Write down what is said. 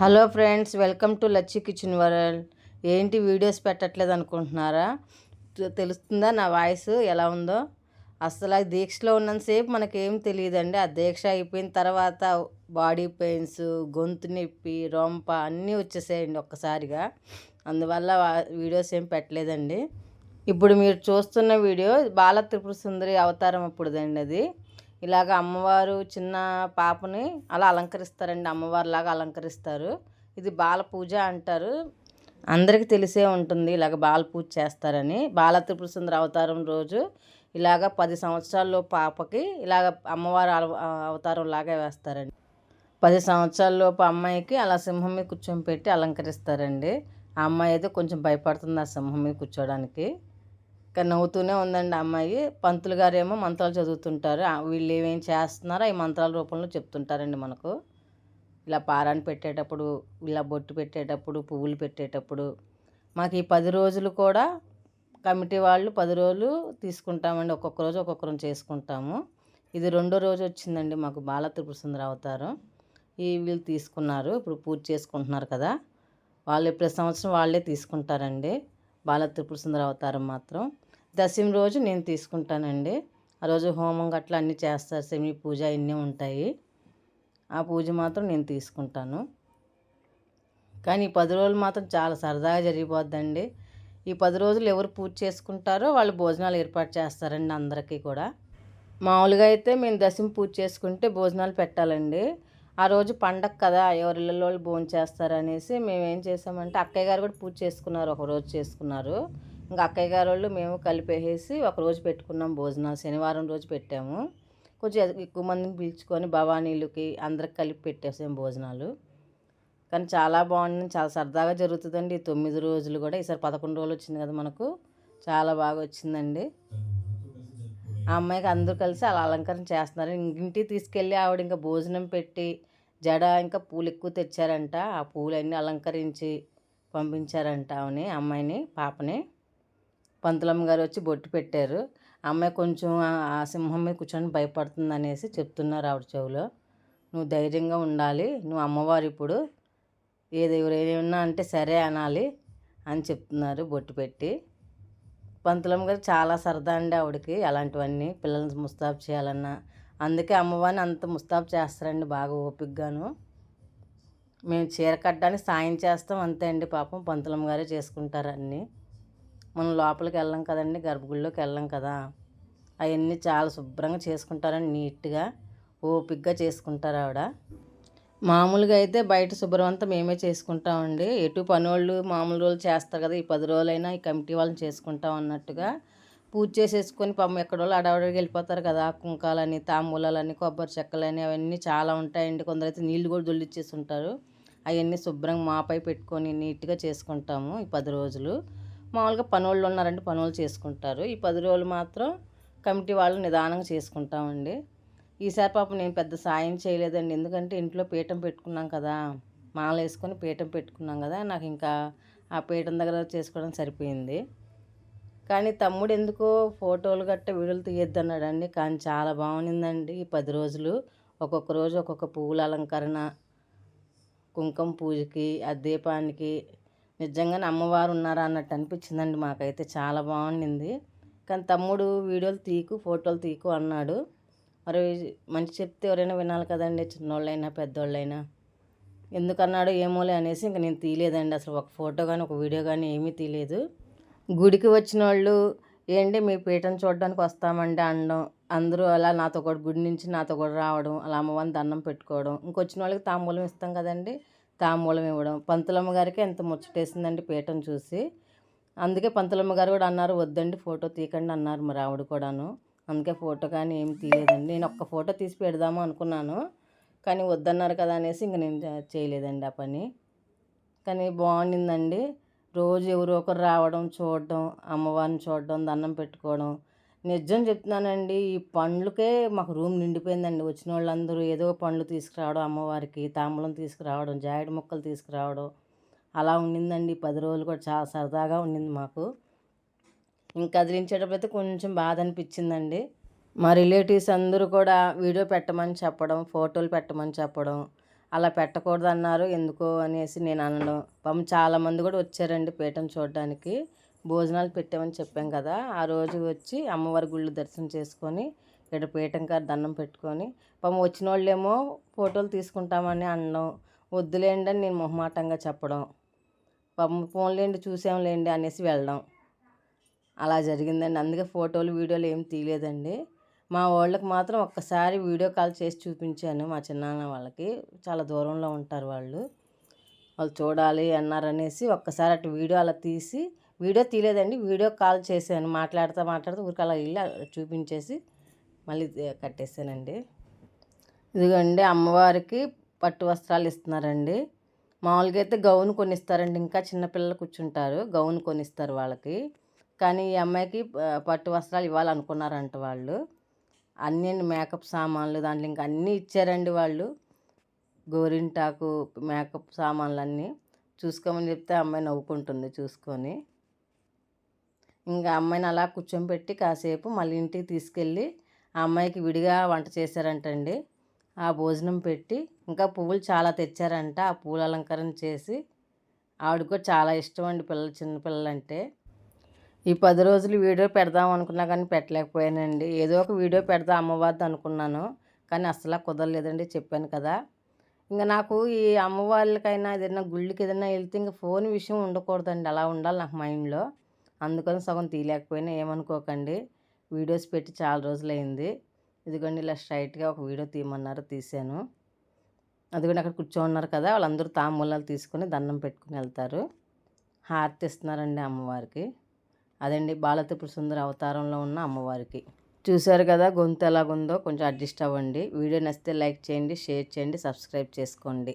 Hello friends welcome to Lachchi kitchen world. ఏంటి videos పెట్టట్లేదు అనుకుంటున్నారా? తెలుస్తుందా నా వాయిస్? ఎలా ఉందో? అసలు ఆ దీక్షలో ఉన్నంతసేపు మనకేం తెలియదండి. ఆ దీక్ష అయిపోయిన తర్వాత బాడీ పెయిన్స్ గొంతు నొప్పి రొంప అన్నీ వచ్చేసాయండి ఒక్కసారిగా. అందువల్ల వీడియోస్ ఏం పెట్టలేదండి. ఇప్పుడు మీరు చూస్తున్న వీడియో బాల త్రిపుర సుందరి అవతారం అప్పుడుదండి అది. ఇలాగ అమ్మవారు చిన్న పాపని అలా అలంకరిస్తారండి అమ్మవారిలాగా అలంకరిస్తారు. ఇది బాల పూజ అంటారు. అందరికీ తెలిసే ఉంటుంది ఇలాగ బాల పూజ చేస్తారని. బాల త్రిపుర అవతారం రోజు ఇలాగ పది సంవత్సరాల్లో పాపకి ఇలాగ అమ్మవారు అల- అవతారం లాగా వేస్తారండి. పది సంవత్సరాలలోపు అమ్మాయికి అలా సింహం మీద కూర్చొని పెట్టి అలంకరిస్తారండి. ఆ అమ్మాయి అయితే కొంచెం భయపడుతుంది ఆ సింహం మీద కూర్చోడానికి. కానీ నవ్వుతూనే ఉందండి అమ్మాయి. పంతులు గారు ఏమో మంత్రాలు చదువుతుంటారు. వీళ్ళు ఏమేం చేస్తున్నారో ఈ మంత్రాల రూపంలో చెప్తుంటారండి మనకు. ఇలా పారాన్ని పెట్టేటప్పుడు ఇలా బొట్టు పెట్టేటప్పుడు పువ్వులు పెట్టేటప్పుడు. మాకు ఈ పది రోజులు కూడా కమిటీ వాళ్ళు పది రోజులు తీసుకుంటామండి. ఒక్కొక్క రోజు ఒక్కొక్కరం చేసుకుంటాము. ఇది రెండో రోజు వచ్చిందండి మాకు బాల త్రిపుర సుందర అవతారం. ఈ వీళ్ళు తీసుకున్నారు. ఇప్పుడు పూర్తి చేసుకుంటున్నారు కదా. వాళ్ళు ప్రతి సంవత్సరం వాళ్ళే తీసుకుంటారండి. బాల త్రిపుర సుందర అవతారం మాత్రం. దశమి రోజు నేను తీసుకుంటానండి. ఆ రోజు హోమం గట్లా అన్నీ చేస్తారు సెమి పూజ ఇన్ని ఉంటాయి. ఆ పూజ మాత్రం నేను తీసుకుంటాను. కానీ ఈ పది రోజులు మాత్రం చాలా సరదాగా జరిగిపోద్దండి. ఈ పది రోజులు ఎవరు పూజ చేసుకుంటారో వాళ్ళు భోజనాలు ఏర్పాటు చేస్తారండి అందరికీ కూడా. మామూలుగా అయితే మేము దశమి పూజ చేసుకుంటే భోజనాలు పెట్టాలండి. ఆ రోజు పండగ కదా ఎవరి ఇళ్ళలో వాళ్ళు భోజనం చేస్తారనేసి మేము ఏం చేసామంటే అక్కయ్య గారు కూడా పూజ చేసుకున్నారు ఒక రోజు చేసుకున్నారు. ఇంకా అక్కయ్య గారు వాళ్ళు మేము కలిపేసి ఒక రోజు పెట్టుకున్నాం భోజనాలు. శనివారం రోజు పెట్టాము. కొంచెం ఎక్కువ మందిని పిలుచుకొని భవానీలకి అందరికి కలిపి పెట్టేసాం భోజనాలు. కానీ చాలా బాగుంది. చాలా సరదాగా జరుగుతుందండి. తొమ్మిది రోజులు కూడా. ఈసారి పదకొండు రోజులు వచ్చింది కదా మనకు. చాలా బాగా వచ్చిందండి. ఆ అమ్మాయికి అందరూ కలిసి అలా అలంకరణ చేస్తున్నారు. ఇంటికి తీసుకెళ్ళి ఆవిడ ఇంకా భోజనం పెట్టి జడ ఇంకా పూలు ఎక్కువ తెచ్చారంట. ఆ పూలన్నీ అలంకరించి పంపించారంట ఆమెని అమ్మాయిని పాపని. పంతులమ్మ గారు వచ్చి బొట్టు పెట్టారు. అమ్మాయి కొంచెం ఆ- సింహం మీద కూర్చొని భయపడుతుంది అనేసి చెప్తున్నారు ఆవిడ చెవిలో. నువ్వు ధైర్యంగా ఉండాలి. నువ్వు అమ్మవారు ఇప్పుడు. ఏది ఎవరైనా అంటే సరే అనాలి అని చెప్తున్నారు బొట్టు పెట్టి. పంతులమ్మ గారు చాలా సరదా అండి ఆవిడకి అలాంటివన్నీ. పిల్లల్ని ముస్తాబ్ చేయాలన్నా. అందుకే అమ్మవారిని అంత ముస్తాబ్ చేస్తారండి బాగా ఓపికగాను మేము చీర కట్టడానికి సాయం చేస్తాం అంతే అండి పాపం. పంతులమ్మ గారే చేసుకుంటారు అన్నీ. మనం లోపలికి వెళ్ళాం కదండి గర్భగుడిలోకి వెళ్ళాం కదా. అవన్నీ చాలా శుభ్రంగా చేసుకుంటారండి నీట్గా ఓపిక్గా చేసుకుంటారు ఆవిడ. మామూలుగా అయితే బయట శుభ్రం అంతా మేమే చేసుకుంటామండి. ఎటు పని వాళ్ళు మామూలు రోజులు చేస్తారు కదా ఈ పది రోజులైనా ఈ కమిటీ వాళ్ళని చేసుకుంటాం అన్నట్టుగా. పూజ చేసేసుకొని పాపం ఎక్కడోళ్ళు అడవడికి వెళ్ళిపోతారు కదా కుంకాలని తాంబూలాలని కొబ్బరి చెక్కలని అవన్నీ చాలా ఉంటాయండి. కొందరైతే నీళ్ళు కూడా దొల్లిచ్చేసి ఉంటారు. అవన్నీ శుభ్రంగా మాపై పెట్టుకొని నీట్గా చేసుకుంటాము ఈ పది రోజులు. మామూలుగా పనోళ్ళు ఉన్నారంటే పనులు చేసుకుంటారు. ఈ పది రోజులు మాత్రం కమిటీ వాళ్ళు నిదానంగా చేసుకుంటామండి. ఈసారి పాపం నేను పెద్ద సాయం చేయలేదండి. ఎందుకంటే ఇంట్లో పీఠం పెట్టుకున్నాం కదా మాల వేసుకొని పీఠం పెట్టుకున్నాం కదా నాకు ఇంకా ఆ పీఠం దగ్గర చేసుకోవడం సరిపోయింది. కానీ తమ్ముడు ఎందుకో ఫోటోలు గట్ట వీడియోలు తీయొద్దు అన్నాడండి కానీ చాలా బాగుండిందండి ఈ పది రోజులు. ఒక్కొక్క రోజు ఒక్కొక్క పువ్వుల అలంకరణ కుంకుమ పూజకి ఆ దీపానికి నిజంగానే అమ్మవారు ఉన్నారా అన్నట్టు అనిపించిందండి మాకైతే. చాలా బాగుండింది. కానీ తమ్ముడు వీడియోలు తీకు ఫోటోలు తీకు అన్నాడు. మరి మంచి చెప్తే ఎవరైనా వినాలి కదండి చిన్నోళ్ళైనా పెద్దోళ్ళైనా. ఎందుకన్నాడో ఏమోలే అనేసి ఇంక నేను తీయలేదండి. అసలు ఒక ఫోటో కానీ ఒక వీడియో కానీ ఏమీ తీయలేదు. గుడికి వచ్చిన వాళ్ళు ఏంటి మీ పీఠం చూడడానికి వస్తామండి అనడం. అందరూ అలా నాతో కూడా గుడి నుంచి నాతో కూడా రావడం అలా అమ్మవారిని దండం పెట్టుకోవడం. ఇంకొచ్చిన వాళ్ళకి తాంబూలం ఇస్తాం కదండి. తాంబూలం ఇవ్వడం. పంతులమ్మ గారికి ఎంత ముచ్చటేసిందండి పీఠం చూసి. అందుకే పంతులమ్మ గారు కూడా అన్నారు వద్దండి ఫోటో తీయకండి అన్నారు మరి ఆవిడ కూడాను. అందుకే ఫోటో కానీ ఏం తీయలేదండి. నేను ఒక్క ఫోటో తీసి పెడదాము అనుకున్నాను. కానీ వద్దన్నారు కదా అనేసి ఇంక నేను చేయలేదండి ఆ పని. కానీ బాగుండిందండి. రోజు ఎవరో ఒకరు రావడం చూడడం అమ్మవారిని చూడడం దండం పెట్టుకోవడం నిజం చెప్తున్నానండి. ఈ పండ్లకే మాకు రూమ్ నిండిపోయిందండి. వచ్చిన వాళ్ళందరూ ఏదో పండ్లు తీసుకురావడం అమ్మవారికి తాంబూలం తీసుకురావడం జాయిడి మొక్కలు తీసుకురావడం అలా ఉండిందండి. పది రోజులు కూడా చాలా సరదాగా ఉండింది మాకు. ఇంకా కదిలించేటప్పుడు కొంచెం బాధ అనిపించిందండి. మా రిలేటివ్స్ అందరూ కూడా వీడియో పెట్టమని చెప్పడం ఫోటోలు పెట్టమని చెప్పడం అలా పెట్టకూడదన్నారు. ఎందుకో అనేసి నేను అనడం. పాపం చాలామంది కూడా వచ్చారండి పీఠం చూడడానికి. భోజనాలు పెట్టామని చెప్పాం కదా ఆ రోజు వచ్చి అమ్మవారి గుళ్ళు దర్శనం చేసుకొని ఇక్కడ పీఠం కాడ దండం పెట్టుకొని పాపం వచ్చిన వాళ్ళేమో ఫోటోలు తీసుకుంటామని అనడం వద్దులేండి అని నేను మొహమాటంగా చెప్పడం. పాపం ఫోన్లేండి చూసాంలేండి అనేసి వెళ్ళడం. అలా జరిగిందండి. అందుకే ఫోటోలు వీడియోలు ఏం తీయలేదండి. మా వాళ్ళకి మాత్రం ఒక్కసారి వీడియో కాల్ చేసి చూపించాను మా చిన్నాన్న వాళ్ళకి. చాలా దూరంలో ఉంటారు వాళ్ళు. వాళ్ళు చూడాలి అన్నారనేసి ఒక్కసారి అటు వీడియో అలా తీసి వీడియో తీయలేదండి వీడియో కాల్ చేశాను. మాట్లాడుతూ మాట్లాడుతూ ఊరికి అలా ఇల్లు చూపించేసి మళ్ళీ కట్టేసానండి. ఇదిగోండి అమ్మవారికి పట్టు వస్త్రాలు ఇస్తున్నారండి. మామూలుగా అయితే గౌన్ కొనిస్తారండి ఇంకా చిన్నపిల్లలు కూర్చుంటారు గౌన్ కొనిస్తారు వాళ్ళకి. కానీ ఈ అమ్మాయికి పట్టు వస్త్రాలు ఇవ్వాలనుకున్నారంట వాళ్ళు. అన్ని మేకప్ సామాన్లు దాంట్లో ఇంకా అన్నీ ఇచ్చారండి వాళ్ళు. గోరింటాకు మేకప్ సామాన్లు అన్నీ చూసుకోమని చెప్తే అమ్మాయి నవ్వుకుంటుంది చూసుకొని. ఇంకా అమ్మాయిని అలా కూర్చోబెట్టి కాసేపు మళ్ళీ ఇంటికి తీసుకెళ్ళి ఆ అమ్మాయికి విడిగా వంట చేశారంటండి. ఆ భోజనం పెట్టి ఇంకా పువ్వులు చాలా తెచ్చారంట. ఆ పూల అలంకరణ చేసి ఆవిడకు కూడా చాలా ఇష్టం అండి పిల్లలు చిన్నపిల్లలంటే ఈ పది రోజులు వీడియో పెడదాం అనుకున్నా కానీ పెట్టలేకపోయానండి. ఏదో ఒక వీడియో పెడదాం అమ్మవారిది అనుకున్నాను కానీ అసలు కుదరలేదండి చెప్పాను కదా. ఇంకా నాకు ఈ అమ్మవార్లకైనా ఏదైనా గుళ్ళకి ఏదైనా వెళ్తే ఇంకా ఫోన్ విషయం ఉండకూడదండి. అలా ఉండాలి నాకు మైండ్లో. అందుకని సగం తీయలేకపోయినా ఏమనుకోకండి. వీడియోస్ పెట్టి చాలా రోజులైంది. ఇదిగోండి ఇలా స్ట్రైట్గా ఒక వీడియో తీయమన్నారు తీశాను. అదిగోండి అక్కడ కూర్చోన్నారు కదా వాళ్ళందరూ తాంబూలాలు తీసుకొని దండం పెట్టుకుని వెళ్తారు. హారతి ఇస్తున్నారండి అమ్మవారికి. అదండి బాలత్రిపుర సుందర అవతారంలో ఉన్న అమ్మవారికి. చూశారు కదా గొంతు ఎలాగుందో కొంచెం అడ్జస్ట్ అవ్వండి. వీడియో నచ్చితే లైక్ చేయండి షేర్ చేయండి సబ్స్క్రైబ్ చేసుకోండి.